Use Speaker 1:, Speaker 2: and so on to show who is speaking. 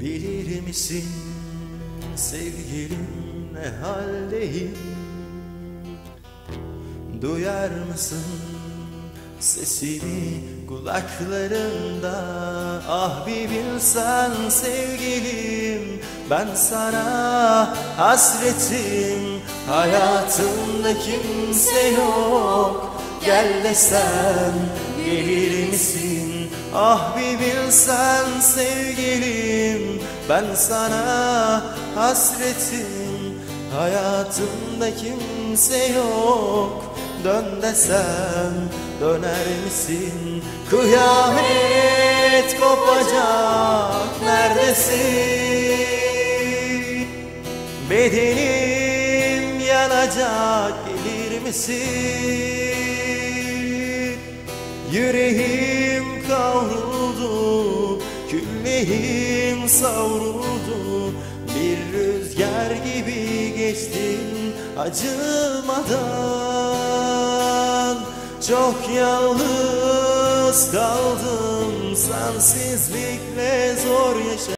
Speaker 1: Bilir misin sevgilim ne haldeyim? Duyar mısın sesimi kulaklarında Ah bir bilsen sevgilim ben sana hasretim. Hayatımda kimse yok Gel desem gelir misin Ah bir bilsen sevgilim Ben sana hasretim. Hayatımda kimse yok Dön desem döner misin? Kıyamet kopacak neredesin? Bedenim yanacak gelir misin Yüreğim kavruldu Küllerim savruldu. Bir rüzgar gibi geçtin acımadan. Çok yalnız kaldım Sensizlikle zor yaşadım